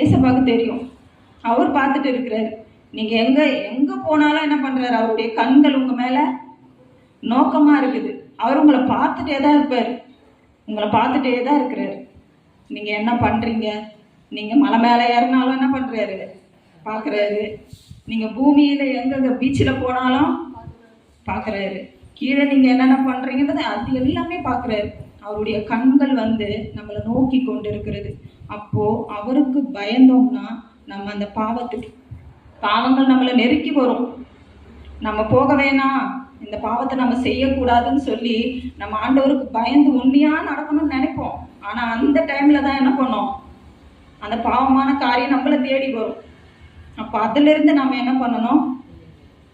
ஏசப்பாவுக்கு தெரியும். அவர் பார்த்துட்டு இருக்கிறார். நீங்கள் எங்கே எங்கே போனாலும் என்ன பண்ணுறாரு அவருடைய கண்கள் உங்கள் மேலே நோக்கமாக இருக்குது. அவர் உங்களை பார்த்துட்டே தான் இருப்பார். உங்களை பார்த்துட்டே தான் இருக்கிறார். நீங்கள் என்ன பண்ணுறீங்க நீங்கள் மலை மேலே ஏறினாலும் என்ன பண்ணுறாரு பார்க்குறாரு. நீங்கள் பூமியில் எங்கெங்கே பீச்சில் போனாலும் பார்க்கறாரு. கீழே நீங்கள் என்னென்ன பண்ணுறீங்கன்றது அது எல்லாமே பார்க்குறாரு. அவருடைய கண்கள் வந்து நம்மளை நோக்கி கொண்டு இருக்கிறது அப்போ அவருக்கு பயந்தோம்னா நம்ம அந்த பாவத்துக்கு பாவங்கள் நம்மளை நெருக்கி வரும். நம்ம போக வேணாம். இந்த பாவத்தை நம்ம செய்யக்கூடாதுன்னு சொல்லி நம்ம ஆண்டவருக்கு பயந்து உண்மையா நடக்கணும்னு நினைப்போம். ஆனா அந்த டைம்ல தான் என்ன பண்ணோம்? அந்த பாவமான காரியம் நம்மளை தேடி வரும். அப்ப அதுல இருந்து நம்ம என்ன பண்ணணும்?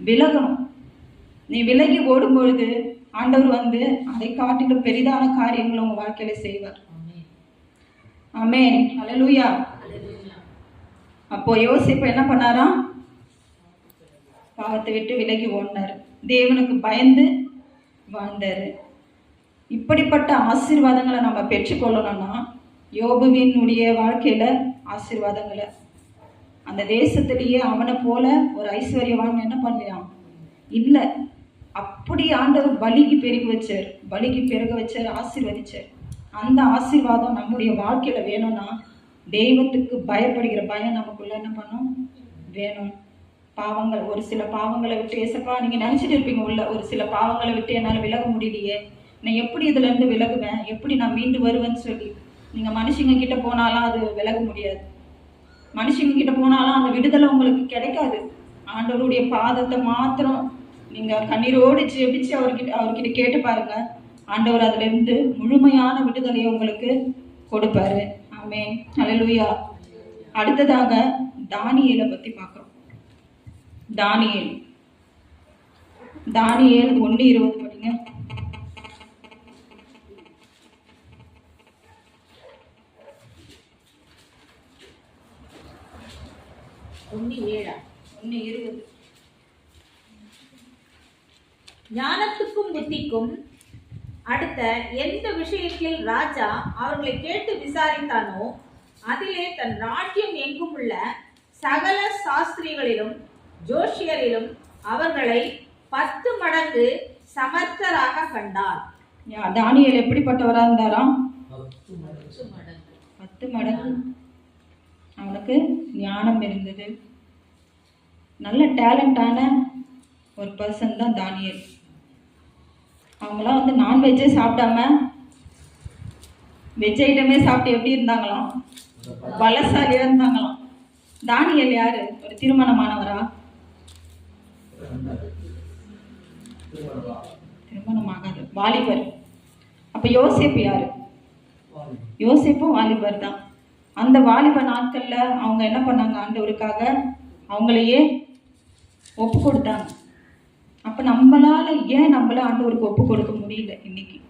விலகணும். நீ விலகி ஓடும் பொழுது ஆண்டவர் வந்து அதை காட்டிலும் பெரிதான காரியங்களை உங்க வாழ்க்கையில செய்வார். ஆமே அலலூயா அப்போ யோசிப்பு என்ன பண்ணாராம் பாவத்தை விட்டு விலகி ஓடினார். தேவனுக்கு பயந்து வாழ்ந்தாரு. இப்படிப்பட்ட ஆசீர்வாதங்களை நம்ம பெற்றுக்கொள்ளணும்னா யோபுவினுடைய வாழ்க்கையில ஆசீர்வாதங்களை. அந்த தேசத்திலேயே அவனை போல ஒரு ஐஸ்வர்யவான் என்ன பண்ணலையாம் இல்லை. அப்படி ஆண்டவர் பலிக்கு பெருக வச்சார். பலிக்கு பெருக வச்சார் ஆசீர்வதிச்சார். அந்த ஆசீர்வாதம் நம்முடைய வாழ்க்கையில் வேணும்னா தெய்வத்துக்கு பயப்படுகிற பயம் நமக்குள்ள என்ன பண்ணும்? வேணும். பாவங்கள் ஒரு சில பாவங்களை விட்டு ஏசப்பா நீங்க நினைச்சிட்டு இருப்பீங்க உள்ள ஒரு சில பாவங்களை விட்டு என்னால் விலக முடியலையே. நான் எப்படி இதுல இருந்து விலகுவேன்? எப்படி நான் மீண்டு வருவேன்னு சொல்லி. நீங்க மனுஷங்க கிட்ட போனாலும் அது விலக முடியாது. மனுஷங்க கிட்ட போனாலும் அந்த விடுதலை உங்களுக்கு கிடைக்காது. ஆண்டவருடைய பாதத்தை மாத்திரம் நீங்க கண்ணீரோடு ஜெபிச்சு அவர்கிட்ட அவர்கிட்ட கேட்டு பாருங்க. ஆண்டவர் அதுல இருந்து முழுமையான விடுதலையை உங்களுக்கு கொடுப்பாரு. ஆமே ஹalleluya. அடுத்ததாக தானியேலை பத்தி பார்க்குறோம். தானியேல். தானியேல் ஒன்று இருபது படிங்க. ஒண்ணு ஏழா? ஒன்று இருபது. ஞானத்துக்கும் புத்திக்கும் அடுத்த எந்த விஷயத்தில் ராஜா அவர்களை கேட்டு விசாரித்தானோ அதிலே தன் ராஜ்யம் எங்கும் உள்ள சகல சாஸ்திரிகளிலும் ஜோஷியரிலும் அவர்களை பத்து மடங்கு சமர்த்தராக கண்டார். தானியேல் எப்படிப்பட்டவரா இருந்தாராம்? பத்து மடங்கு. அவனுக்கு ஞானம் இருந்தது. நல்ல டேலண்டான ஒரு பர்சன் தான் தானியல். அவங்களாம் வந்து நான்வெஜ்ஜே சாப்பிடாம வெஜ் ஐட்டமே சாப்பிட்டு எப்படி இருந்தாங்களாம்? பலசாலியா இருந்தாங்களாம் தானியல் யாரு? ஒரு திருமணமானவரா? திருமணமாகாது. வாலிபர். அப்ப யோசிப்பு யாரு? யோசிப்பும் வாலிபர் தான். அந்த வாலிப நாட்கள்ல அவங்க என்ன பண்ணாங்க ஆண்டவருக்காக? அவங்களையே ஒப்பு கொடுத்தாங்க. அப்ப நம்மளால ஏன் நம்மள ஆண்டவருக்கு ஒப்பு கொடுக்க முடியல இன்னைக்கு?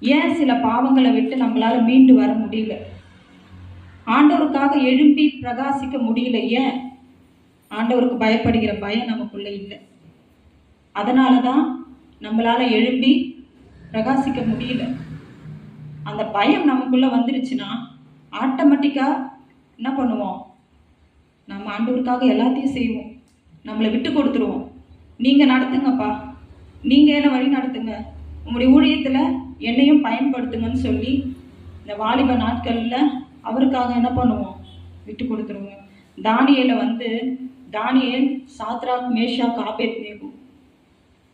ஏன் சில பாவங்களை விட்டு நம்மளால மீண்டு வர முடியல? ஆண்டவருக்காக எழும்பி பிரகாசிக்க முடியல ஏன்? ஆண்டவருக்கு பயப்படுகிற பயம் நமக்குள்ள இல்லை. அதனால தான் நம்மளால எழும்பி பிரகாசிக்க முடியல. அந்த பயம் நமக்குள்ள வந்துருச்சுன்னா ஆட்டோமேட்டிக்கா என்ன பண்ணுவோம்? நம்ம ஆண்டவருக்காக எல்லாத்தையும் செய்வோம். நம்மளை விட்டு கொடுத்துருவோம். நீங்க நடத்துங்கப்பா. நீங்க என்ன வழி நடத்துங்க? உங்களுடைய ஊழியத்துல என்னையும் பயன்படுத்துங்கன்னு சொல்லி இந்த வாலிப நாட்கள்ல அவருக்காக என்ன பண்ணுவோம்? விட்டு கொடுத்துருவோம். தானியேல வந்து தானியல் சாத்ராக் மேஷா காபேத் நேகு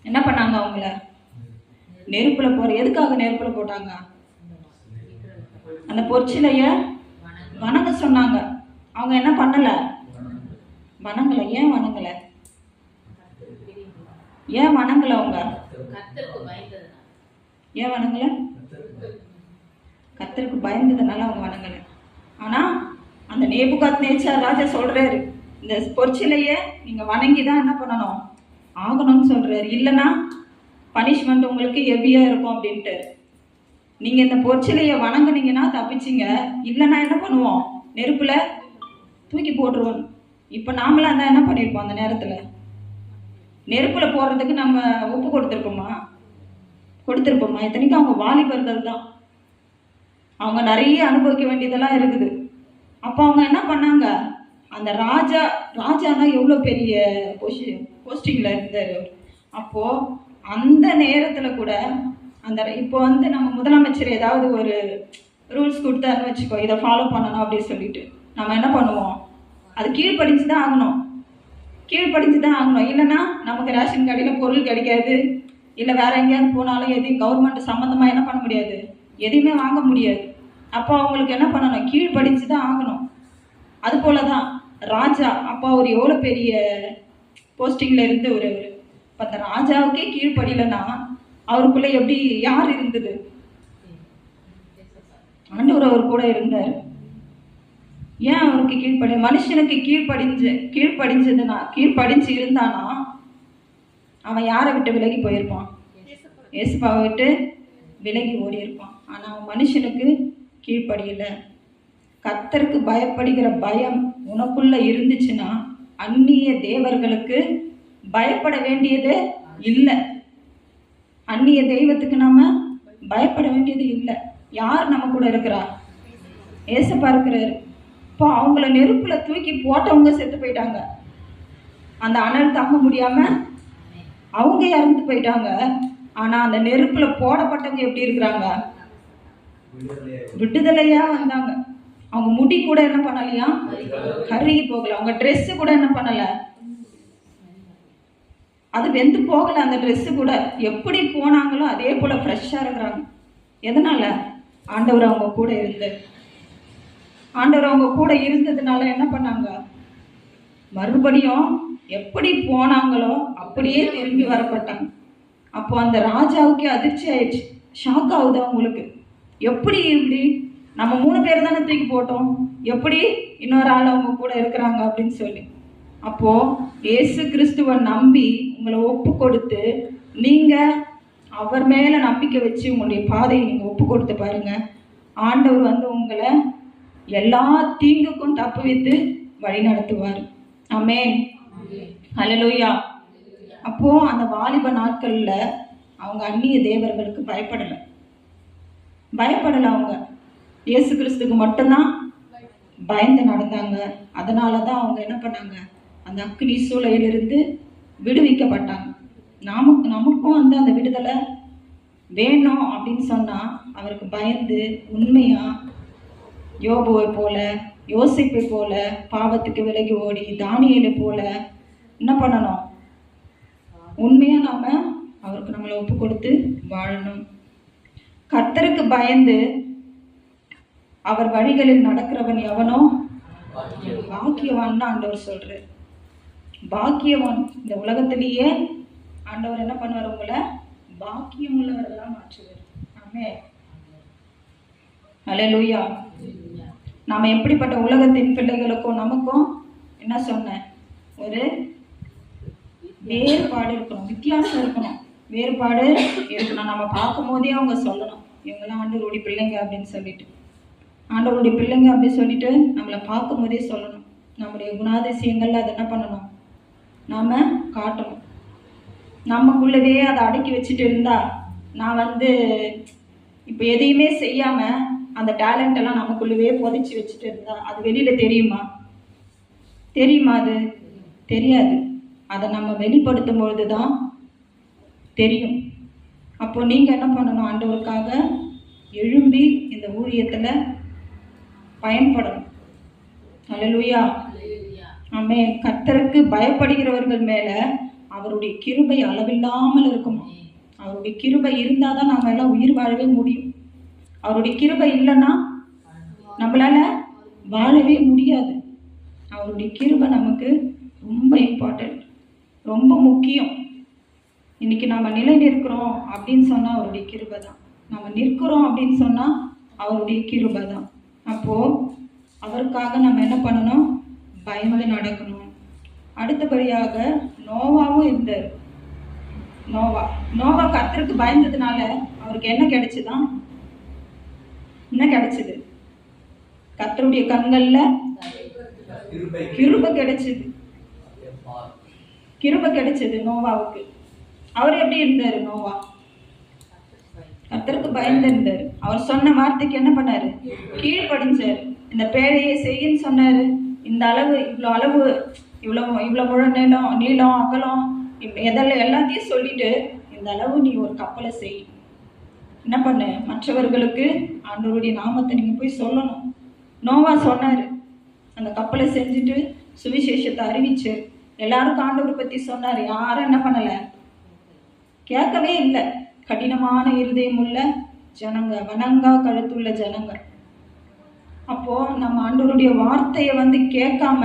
என்ன பண்ணாங்க அவங்கள? நெருப்புல போற எதுக்காக நெருப்புல போட்டாங்க? அந்த பொற்சிலைய வணங்க சொன்னாங்க. அவங்க என்ன பண்ணல? வணங்கல. ஏன் வணங்கலை? ஏன் வணங்கல அவங்க? ஏன் வணங்கல? கத்தருக்கு பயந்ததுனால அவங்க வணங்கல. ஆனா அந்த நேபுகாத் நேச்சார் ராஜா சொல்றாரு இந்த பொற்சிலைய நீங்க வணங்கி தான் என்ன பண்ணணும்? ஆகணும்னு சொல்றாரு. இல்லைன்னா பனிஷ்மெண்ட் உங்களுக்கு ஹெவியா இருக்கும் அப்படின்ட்டு நீங்க இந்த பொற்சிலைய வணங்குனீங்கன்னா தப்பிச்சிங்க. இல்லைன்னா என்ன பண்ணுவோம்? நெருப்புல தூக்கி போட்டுருவோம். இப்ப நாமளாம் தான் என்ன பண்ணியிருப்போம் அந்த நேரத்துல? நெருப்பில் போடுறதுக்கு நம்ம ஒப்பு கொடுத்துருக்கோமா கொடுத்துருப்போமா? இத்தனைக்கும் அவங்க வாலிபர்கள் தான். அவங்க நிறைய அனுபவிக்க வேண்டியதெல்லாம் இருக்குது. அப்போ அவங்க என்ன பண்ணாங்க? அந்த ராஜா ராஜானா எவ்வளோ பெரிய பொசி போஸ்டிங்கில் இருந்தார்? அப்போது அந்த நேரத்தில் கூட அந்த இப்போ வந்து நம்ம முதலமைச்சர் ஏதாவது ஒரு ரூல்ஸ் கொடுத்தாருன்னு வச்சுக்கோ இதை ஃபாலோ பண்ணணும் அப்படின்னு சொல்லிட்டு. நம்ம என்ன பண்ணுவோம்? அது கீழ்ப்படிஞ்சு தான் ஆகணும். கீழ்ப்படிஞ்சு தான் ஆகணும். இல்லைன்னா நமக்கு ரேஷன் கடையில் பொருள் கிடைக்காது. இல்லை வேற எங்கேயாவது போனாலும் எதையும் கவர்மெண்ட் சம்மந்தமாக என்ன பண்ண முடியாது? எதையுமே வாங்க முடியாது. அப்போ அவங்களுக்கு என்ன பண்ணணும்? கீழ்ப்படிஞ்சு தான் ஆகணும். அது போல தான் ராஜா அப்போ அவர் எவ்வளோ பெரிய போஸ்டிங்கில் இருந்து ஒரு இப்போ அந்த ராஜாவுக்கே கீழ்ப்படியலைன்னா அவருக்குள்ளே எப்படி யார் இருந்தது? ஆண்டவர் அவர் கூட இருந்தார். ஏன் அவருக்கு கீழ்ப்படி மனுஷனுக்கு கீழ்ப்படிஞ்சு கீழ்ப்படிஞ்சதுன்னா கீழ்ப்படிஞ்சு இருந்தானா அவன் யாரை விட்டு விலகி போயிருப்பான்? ஏசுப்பாவை விட்டு விலகி ஓடி இருப்பான் ஆனால் அவன் மனுஷனுக்கு கீழ்ப்படியல கத்தருக்கு பயப்படுகிற பயம் உனக்குள்ள இருந்துச்சுன்னா அந்நிய தேவர்களுக்கு பயப்பட வேண்டியது இல்லை. அந்நிய தெய்வத்துக்கு நாம பயப்பட வேண்டியது இல்லை. யார் நம்ம கூட இருக்கிறா? ஏசப்பா இருக்கிறாரு. இப்போ அவங்கள நெருப்பில் தூக்கி போட்டவங்க செத்து போயிட்டாங்க. அந்த அனல் தாங்க முடியாமல் அவங்க இறந்து போயிட்டாங்க. ஆனால் அந்த நெருப்பில் போடப்பட்டவங்க எப்படி இருக்கிறாங்க? விடுதலையாக வந்தாங்க. அவங்க முடி கூட என்ன பண்ணலையா? கருகி போகல. அவங்க ட்ரெஸ்ஸு கூட என்ன பண்ணலை? அது வெந்து போகல அந்த ட்ரெஸ்ஸு கூட. எப்படி போனாங்களோ அதே போல் ஃப்ரெஷ்ஷாக இருக்கிறாங்க. எதனால? ஆண்டவர் அவங்க கூட இருந்து. ஆண்டவர் அவங்க கூட இருந்ததுனால என்ன பண்ணாங்க? மறுபடியும் எப்படி போனாங்களோ அப்படியே திரும்பி வரப்பட்டாங்க. அப்போ அந்த ராஜாவுக்கே அதிர்ச்சி ஆயிடுச்சு. ஷாக் ஆகுது அவங்களுக்கு. எப்படி இப்படி? நம்ம மூணு பேர் தானே தூக்கி போட்டோம். எப்படி இன்னொரு ஆள் அவங்க கூட இருக்கிறாங்க அப்படின்னு சொல்லி. அப்போ இயேசு கிறிஸ்துவை நம்பி உங்களை ஒப்பு கொடுத்து நீங்க அவர் மேல நம்பிக்கை வச்சு உங்களுடைய பாதையை நீங்க ஒப்பு கொடுத்து பாருங்க. ஆண்டவர் வந்து உங்களை எல்லா தீங்குக்கும் தப்பு வைத்து வழி நடத்துவார். ஆமென். அலலோயா அப்போ அந்த வாலிப நாட்களில் அவங்க அந்நிய தேவர்களுக்கு பயப்படலை. பயப்படலை அவங்க. இயேசு கிறிஸ்துக்கு மட்டும்தான் பயந்து நடந்தாங்க. அதனால தான் அவங்க என்ன பண்ணாங்க? அந்த அக்னி சூளையிலிருந்து விடுவிக்கப்பட்டாங்க. நமக்கு நமக்கும் வந்து அந்த விடுதலை வேணும் அப்படின்னு சொன்னால் அவருக்கு பயந்து உண்மையாக யோபுவை போல யோசிப்பை போல பாவத்துக்கு விலகி ஓடி தானியலை போல என்ன பண்ணணும்? உண்மையாக நாம் அவருக்கு நம்மளை ஒப்பு கொடுத்து வாழணும். கர்த்தருக்கு பயந்து அவர் வழிகளில் நடக்கிறவன் எவனோ? பாக்கியவான் ஆண்டவர் சொல்றாரு. பாக்கியவான் இந்த உலகத்திலேயே ஆண்டவர் என்ன பண்ணுவார் உங்களை? பாக்கியம் உள்ளவர்களாக மாற்றுவார். ஆமே ஹalleluya. நாம் எப்படிப்பட்ட உலகத்தின் பிள்ளைகளுக்கும் நமக்கும் என்ன சொன்னேன்? ஒரு வேறுபாடு இருக்கணும். வித்தியாசம் இருக்கணும். வேறுபாடு இருக்கணும். நம்ம பார்க்கும் போதே அவங்க சொல்லணும். இவங்கெல்லாம் ஆண்டவருடைய பிள்ளைங்க அப்படின்னு சொல்லிட்டு. ஆண்டவருடைய பிள்ளைங்க அப்படின்னு சொல்லிட்டு நம்மளை பார்க்கும் போதே சொல்லணும். நம்முடைய குணாதிசயங்கள்ல அதை என்ன பண்ணணும்? நாம காட்டணும். நமக்குள்ளவே அதை அடக்கி வச்சுட்டு இருந்தா நான் வந்து இப்போ எதையுமே செய்யாமல் அந்த டேலண்ட் எல்லாம் நமக்குள்ளவே புதைச்சி வச்சுட்டு இருந்தா அது வெளியில தெரியுமா? தெரியுமா அது? தெரியாது. அதை நம்ம வெளிப்படுத்தும் பொழுது தான் தெரியும். அப்போ நீங்க என்ன பண்ணணும்? ஆண்டவருக்காக எழும்பி இந்த ஊழியத்துல பயன்படணும். அல்லேலூயா ஆமே கர்த்தருக்கு பயப்படுகிறவர்கள் மேல அவருடைய கிருபை அளவில்லாமல் இருக்குமா? அவருடைய கிருபை இருந்தால் தான் நாம எல்லாம் உயிர் வாழவே முடியும். அவருடைய கிருபை இல்லைன்னா நம்மளால வாழவே முடியாது. அவருடைய கிருபை நமக்கு ரொம்ப இம்பார்ட்டன்ட் ரொம்ப முக்கியம். இன்னைக்கு நம்ம நிலை நிற்கிறோம் அப்படின்னு சொன்னால் அவருடைய கிருபை தான். நம்ம நிற்கிறோம் அப்படின்னு சொன்னால் அவருடைய கிருபை தான். அப்போது அவருக்காக நம்ம என்ன பண்ணணும்? பயந்து நடக்கணும். அடுத்தபடியாக நோவாவும் இருந்தார். நோவா. நோவா கர்த்தருக்கு பயந்ததுனால அவருக்கு என்ன கிடைச்சுதான்? என்ன கிடைச்சது? கத்தருடைய கண்கள்ல கிருபை கிடைச்சது. கிருபை கிடைச்சது நோவாவுக்கு. அவர் எப்படி இருந்தாரு நோவா? கத்தருக்கு பயந்து இருந்தாரு. அவர் சொன்ன வார்த்தைக்கு என்ன பண்ணாரு? கீழ்படிஞ்சாரு இந்த பேழையை செய்யுன்னு சொன்னாரு. இந்த அளவு இவ்வளோ அளவு இவ்வளோ இவ்வளோ முழு நீளம் நீளம் அகலம் எதெல்லாம் எல்லாத்தையும் சொல்லிட்டு இந்த அளவு நீ ஒரு கப்பலை செய். என்ன பண்ணு? மற்றவர்களுக்கு ஆண்டவருடைய நாமத்தை நீங்கள் போய் சொல்லணும். நோவா சொன்னார். அந்த கப்பலை செஞ்சுட்டு சுவிசேஷத்தை அறிவிச்சு எல்லாருக்கும் ஆண்டவரை பற்றி சொன்னார். யாரும் என்ன பண்ணலை? கேட்கவே இல்லை. கடினமான இருதயம் உள்ள ஜனங்க வனங்கா கழுத்துள்ள ஜனங்க. அப்போ நம்ம ஆண்டவருடைய வார்த்தையை வந்து கேட்காம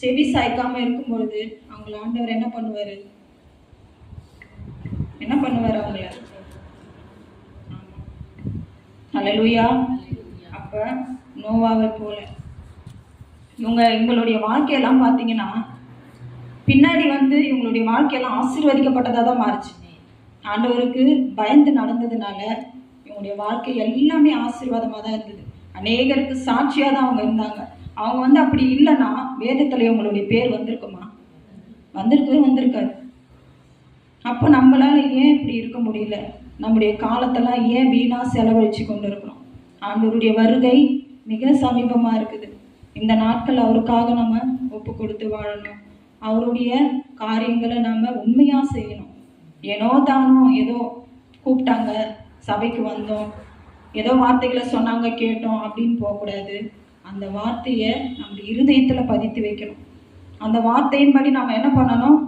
செவி சாய்க்காம இருக்கும் பொழுது அவங்கள ஆண்டவர் என்ன பண்ணுவாரு? என்ன பண்ணுவார் அவங்கள? அலலுயா அப்போ நோவாவை போல. இவங்க இவங்களுடைய வாழ்க்கையெல்லாம் பார்த்தீங்கன்னா பின்னாடி வந்து இவங்களுடைய வாழ்க்கையெல்லாம் ஆசீர்வதிக்கப்பட்டதாக தான் மாறுச்சு. ஆண்டவருக்கு பயந்து நடந்ததுனால இவங்களுடைய வாழ்க்கை எல்லாமே ஆசீர்வாதமாக தான் இருந்தது. அநேகருக்கு சாட்சியாக தான் அவங்க இருந்தாங்க. அவங்க வந்து அப்படி இல்லைன்னா வேதத்தில் இவங்களுடைய பேர் வந்திருக்குமா? வந்திருக்கவே வந்திருக்காது. அப்போ நம்மளால ஏன் இப்படி இருக்க முடியல? நம்முடைய காலத்தெல்லாம் ஏன் வீணாக செலவழிச்சு கொண்டு இருக்கிறோம் ஆண்டவருடைய வருகை மிக சமீபமாக இருக்குது. இந்த நாட்கள் அவருக்காக நம்ம ஒப்பு கொடுத்து வாழணும். அவருடைய காரியங்களை நம்ம உண்மையாக செய்யணும். ஏனோ தானோ ஏதோ கூப்பிட்டாங்க சபைக்கு வந்தோம். ஏதோ வார்த்தைகளை சொன்னாங்க கேட்டோம் அப்படின்னு போகக்கூடாது. அந்த வார்த்தையை நம்ம இருதயத்தில் பதித்து வைக்கணும். அந்த வார்த்தையின்படி நாம் என்ன பண்ணணும்?